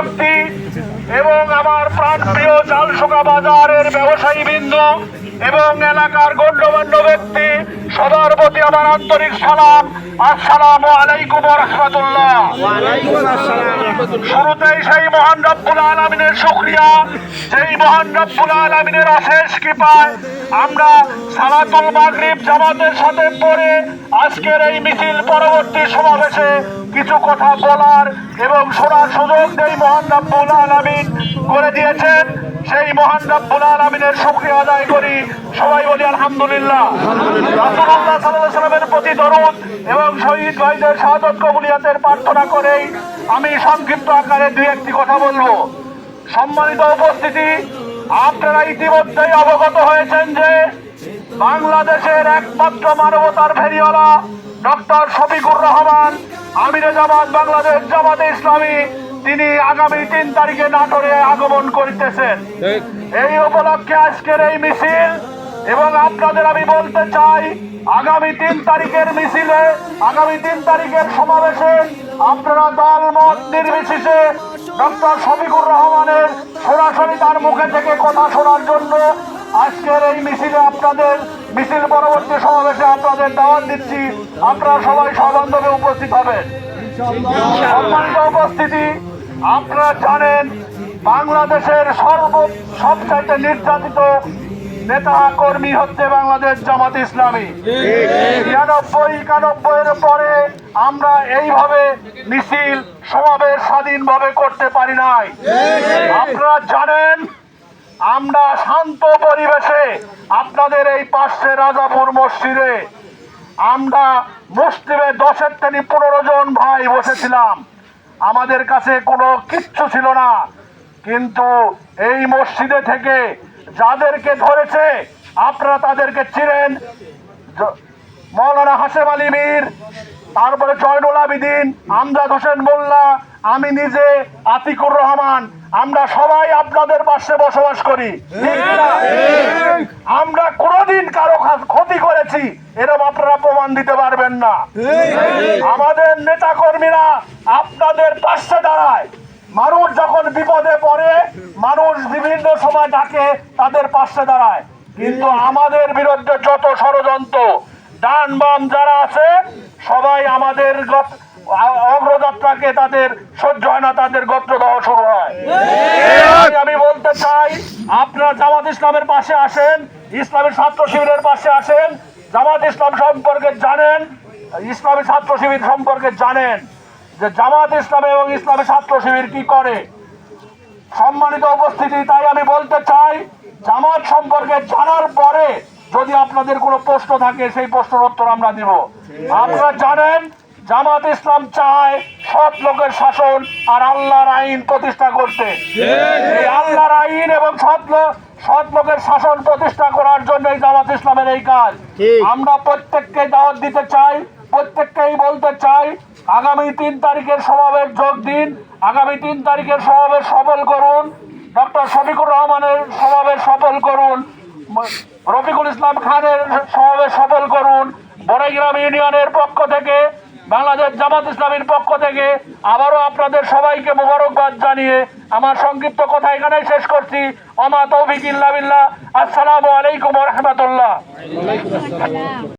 জনশক্তি এবং আমার প্রাণপ্রিয় চালসোকা বাজারের ব্যবসায়ী বৃন্দ এবং এলাকার গণ্যমান্য ব্যক্তি, সবার প্রতি আমার আন্তরিক সালাম, আসসালামু আলাইকুম রহমতুল্লাহ। শুরুতেই সেই মহান রব্বুল আলমিনের শুক্রিয়া সেই মহান রব্বুল আলমিনের অশেষ কৃপায় আমরা সালাতুল মাগরিব জামাতের সাথে পড়ে আজকের এই মিছিল পরবর্তী সমাবেশে কিছু কথা বলার এবং শোনার সুযোগ এই মহান রব্বুল আলমিন করে দিয়েছেন সেই মহান রব্বুল আলমিনের শুক্রিয়া আদায় করি। সবাই বলি আলহামদুলিল্লাহ। রাসূলুল্লাহ সাল্লাল্লাহু আলাইহি সাল্লামের প্রতি দরুদ এবং শহীদ ভাইদের শাহাদত কবুলিয়াতের প্রার্থনা করেই আমি সংক্ষিপ্ত আকারে দুই একটি কথা বলব। সম্মানিত উপস্থিতি আপনারা ইতিমধ্যেই অবগত হয়েছেন যে বাংলাদেশের একমাত্র মানবতার ফেরিওয়ালা ডক্টর শফিকুর রহমান, আমিরে জামাত, বাংলাদেশ জামাতে ইসলামী, তিনি আগামী তিন তারিখে নাটোরে আগমন করিতেছেন। এই উপলক্ষে আজকের এই মিছিল, এবং আপনাদের আমি বলতে চাই, আগামী তিন তারিখের মিছিলে, আগামী তিন তারিখের সমাবেশে আপনারা দল মত নির্বিশেষে ডক্টর শফিকুর রহমানের সরাসরি তার মুখে থেকে কথা শোনার জন্য আজকের এই মিছিলে আপনাদের, মিছিল পরবর্তী সমাবেশে আপনাদের দাওয়াত দিচ্ছি। আপনারা সবাই সবান্ধবে উপস্থিত হবেন। উপস্থিতি, আপনারা জানেন বাংলাদেশের সর্ব সবচাইতে নির্যাতিত নেতা কর্মী হচ্ছে বাংলাদেশ জামাত ইসলামী। ছিয়ানব্বই একানব্বই এর পরে আমরা এইভাবে মিছিল, সমাবেশ স্বাধীনভাবে করতে পারি নাই। আপনারা জানেন, আমরা শান্ত পরিবেশে আপনাদের এই পাশে রাজাপুর মসজিদে আমরা মুসলিমে দশের থেকে পনেরো জন ভাই বসেছিলাম। আমাদের কাছে কোনো কিচ্ছু ছিল না। কিন্তু এই মসজিদে থেকে যাদেরকে ধরেছে আপনারা তাদেরকে চিনেন। জ- মৌলানা হাসেম আলী মীর তারপরে জয়নুল আবিদিন আমজাদ হোসেন মোল্লা আমি নিজে আতিকুর রহমান। আমরা সবাই আপনাদের পাশে বসবাস করি। আমরা কোনোদিন কারও ক্ষতি করেছি এরকম আপনারা প্রমাণ দিতে পারবেন না। আমাদের নেতা কর্মীরা আপনাদের পাশে দাঁড়ায়। মানুষ যখন বিপদে পড়ে, মানুষ বিভিন্ন সময় ডাকে, তাদের পাশে দাঁড়ায়। কিন্তু আমাদের বিরুদ্ধে যত ষড়যন্ত্র ডান বাম যারা আছে, সবাই আমাদের অগ্রযাত্রাকে তাদের সহ্য হয় না, তাদের গোত্র দেওয়া শুরু হয়। আমি বলতে চাই, আপনারা জামাত ইসলামের পাশে আসেন, ইসলামী ছাত্র শিবিরের পাশে আসেন, জামাত ইসলাম সম্পর্কে জানেন, ইসলামী ছাত্র শিবির সম্পর্কে জানেন। যে জামাত ইসলাম এবং ইসলামী ছাত্র শিবির কি করে? সম্মানিত উপস্থিতি তাই আমি বলতে চাই জামাত সম্পর্কে জানার পরে যদি আপনাদের কোনো প্রশ্ন থাকে সেই প্রশ্নের উত্তর আমরা দিব। আপনারা জানেন জামাত ইসলাম চায় সৎ লোকের শাসন আর আল্লাহর আইন প্রতিষ্ঠা করতে। এই আল্লাহর আইন এবং সৎ লোক সৎ লোকের শাসন প্রতিষ্ঠা করার জন্য জামাত ইসলামের এই কাজ। আমরা প্রত্যেককে দাওয়াত দিতে চাই প্রত্যেককেই বলতে চাই, আগামী তিন তারিখের সমাবেশ যোগ দিন, আগামী তিন তারিখের সমাবেশ সফল করুন, ডক্টর শফিকুর রহমানের সমাবেশ সফল করুন, রফিকুল ইসলাম খানের সমাবেশ সফল করুন, বড়াইগ্রাম ইউনিয়নের পক্ষ থেকে, বাংলাদেশ জামাত ইসলামীর পক্ষ থেকে, আবারও আপনাদের সবাইকে মোবারকবাদ জানিয়ে আমার সংক্ষিপ্ত কথা এখানেই শেষ করছি। অমা তৌফিক ইল্লা আসসালামু আলাইকুম রহমতুল্লাহ।